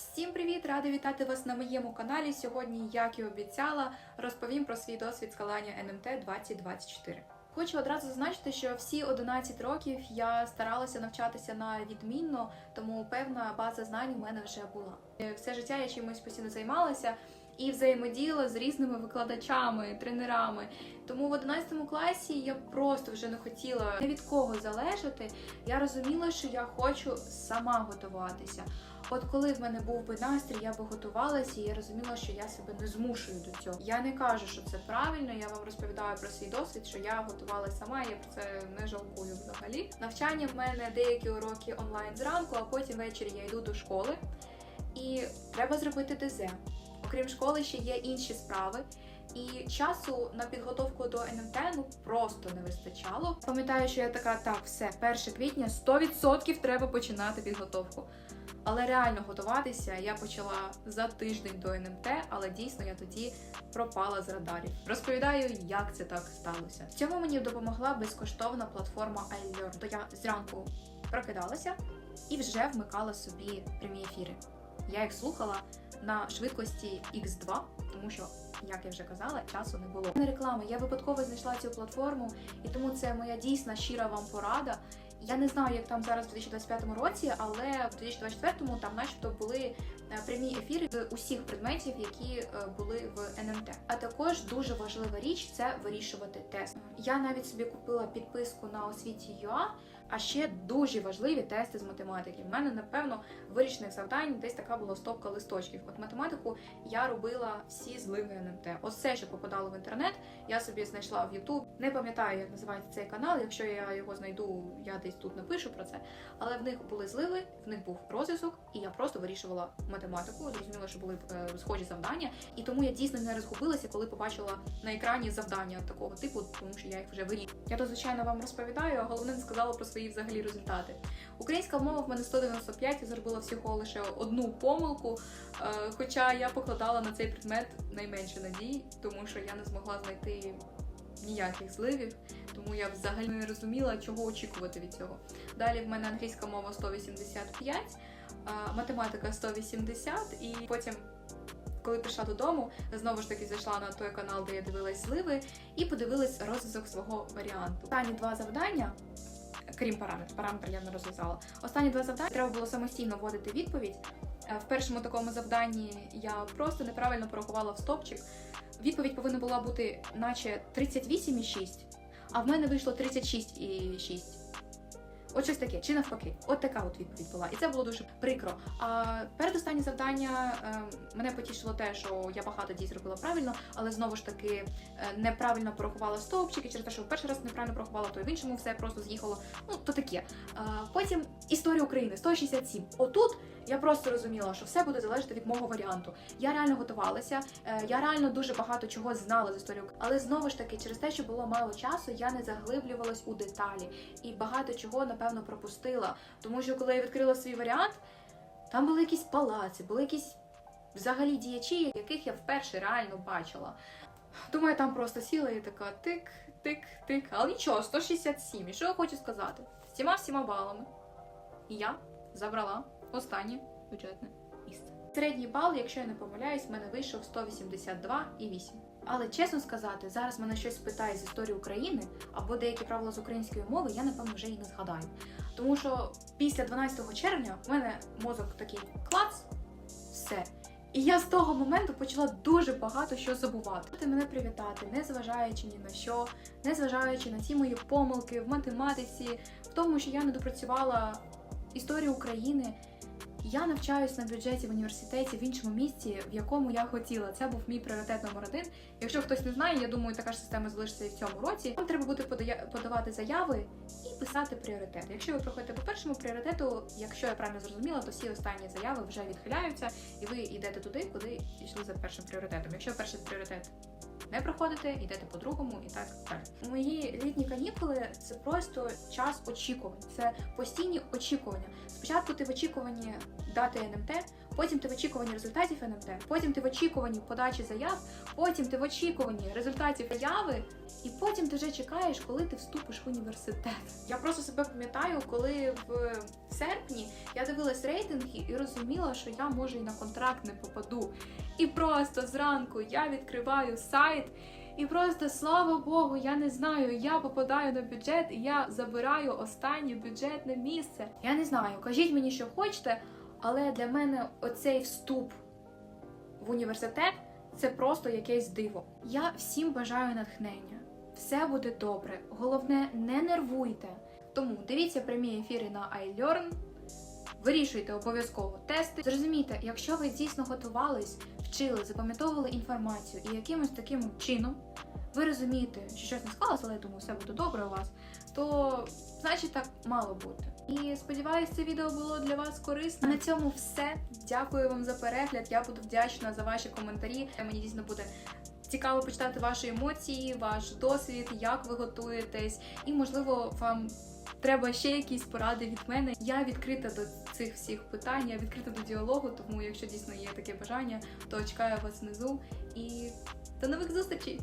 Всім привіт! Рада вітати вас на моєму каналі. Сьогодні, як і обіцяла, розповім про свій досвід складання НМТ 2024. Хочу одразу зазначити, що всі 11 років я старалася навчатися на відмінно, тому певна база знань у мене вже була. Е, Все життя я чимось постійно займалася і взаємодіяла з різними викладачами, тренерами. Тому в 11 класі я просто вже не хотіла ні від кого залежати. Я розуміла, що я хочу сама готуватися. От коли в мене був би настрій, я би готувалася, і я розуміла, що я себе не змушую до цього. Я не кажу, що це правильно. Я вам розповідаю про свій досвід, що я готувалася сама, я про це не жалкую взагалі. Навчання в мене деякі уроки онлайн зранку, а потім ввечері я йду до школи. І треба зробити ДЗ. Окрім школи, ще є інші справи. І часу на підготовку до НМТ ну просто не вистачало. Пам'ятаю, що я така, так, все, 1 квітня 100% треба починати підготовку. Але реально готуватися я почала за тиждень до НМТ, але дійсно я тоді пропала з радарів. Розповідаю, як це так сталося. В цьому мені допомогла безкоштовна платформа iLearn. То я зранку прокидалася і вже вмикала собі прямі ефіри. Я їх слухала на швидкості X2, тому що, як я вже казала, часу не було. Не реклами. Я випадково знайшла цю платформу, і тому це моя дійсна щира вам порада. Я не знаю, як там зараз в 2025 році, але в 2024 там, начебто, були е, прямі ефіри з усіх предметів, які е, були в НМТ. А також дуже важлива річ це вирішувати тест. Я навіть собі купила підписку на освіті ЮА, а ще дуже важливі тести з математики. У мене, напевно, вирішених завдань десь така була стопка листочків. От математику я робила всі зливи НМТ. Ось все, що попадало в інтернет, я собі знайшла в YouTube. Не пам'ятаю, як називається цей канал. Якщо я його знайду, я десь тут напишу про це. Але в них були зливи, в них був розв'язок, і я просто вирішувала математику. Зрозуміла, що були е, схожі завдання, і тому я дійсно не розгубилася, коли побачила на екрані завдання такого типу, тому що я їх вже вирішила. Я то звичайно вам розповідаю, а головне не сказала про свої взагалі результати. Українська мова в мене 195, я зробила всього лише одну помилку. е, Хоча я покладала на цей предмет найменше надій, тому що я не змогла знайти ніяких зливів, тому я взагалі не розуміла, чого очікувати від цього. Далі в мене англійська мова 185, математика 180, і потім. Коли прийшла додому, знову ж таки зайшла на той канал, де я дивилась зливи, і подивилась розв'язок свого варіанту. Останні два завдання, крім параметрів, параметр я не розв'язала. Останні два завдання треба було самостійно вводити відповідь. Е, В першому такому завданні я просто неправильно порахувала в стопчик. Відповідь повинна була бути, наче 38,6, а в мене вийшло 36,6. От щось таке, чи навпаки, от така от відповідь була. І це було дуже прикро. А передостаннє завдання е, мене потішило те, що я багато дій зробила правильно, але знову ж таки е, неправильно порахувала стовпчики, через те, що в перший раз неправильно порахувала, то й в іншому все просто з'їхало. Ну, то таке. Потім історія України 167. Отут я просто розуміла, що все буде залежати від мого варіанту. Я реально готувалася, е, я реально дуже багато чого знала з історії України. Але знову ж таки, через те, що було мало часу, я не заглиблювалась у деталі і багато чого напевно пропустила. Тому що коли я відкрила свій варіант, там були якісь палаци, були якісь взагалі діячі, яких я вперше реально бачила. Думаю, там просто сіла і така тик, тик, тик. Але нічого, 167. І що я хочу сказати? З цими всіма балами я забрала останнє бюджетне місце. Середній бал, якщо я не помиляюсь, в мене вийшов 182,8. Але чесно сказати, зараз мене щось питає з історії України або деякі правила з української мови, я напевно вже і не згадаю. Тому що після 12 червня в мене мозок такий клац, все. І я з того моменту почала дуже багато що забувати. Ти мене привітати, не зважаючи ні на що, не зважаючи на ті мої помилки в математиці, в тому, що я не допрацювала історію України. Я навчаюсь на бюджеті в університеті в іншому місці, в якому я хотіла. Це був мій пріоритет номер один. Якщо хтось не знає, я думаю, така ж система залишиться і в цьому році. Вам треба буде подавати заяви і писати пріоритети. Якщо ви проходите по першому пріоритету, якщо я правильно зрозуміла, то всі останні заяви вже відхиляються, і ви йдете туди, куди йшли за першим пріоритетом. Якщо перший пріоритет не проходите, йдете по другому і так далі. Мої літні канікули це просто час очікувань, це постійні очікування. Спочатку ти в очікуванні дати НМТ, потім ти в очікуванні результатів НМТ, потім ти в очікуванні подачі заяв, потім ти в очікуванні результатів заяви, і потім ти вже чекаєш, коли ти вступиш в університет. Я просто себе пам'ятаю, коли в серпні я дивилась рейтинги і розуміла, що я може і на контракт не попаду. І просто зранку я відкриваю сайт. І просто слава Богу, я не знаю. Я попадаю на бюджет і я забираю останнє бюджетне місце. Я не знаю, кажіть мені, що хочете, але для мене оцей вступ в університет це просто якесь диво. Я всім бажаю натхнення. Все буде добре. Головне, не нервуйте. Тому дивіться прямі ефіри на iLearn, вирішуйте обов'язково тести. Зрозумійте, якщо ви дійсно готувались, вчили, запам'ятовували інформацію і якимось таким чином ви розумієте, що щось не склалося, але я думаю, все буде добре у вас, то значить так мало бути. І сподіваюся, це відео було для вас корисно. На цьому все. Дякую вам за перегляд. Я буду вдячна за ваші коментарі. Мені дійсно буде цікаво почитати ваші емоції, ваш досвід, як ви готуєтесь, і можливо вам. Треба ще якісь поради від мене. Я відкрита до цих всіх питань, я відкрита до діалогу, тому якщо дійсно є таке бажання, то чекаю вас внизу і до нових зустрічей!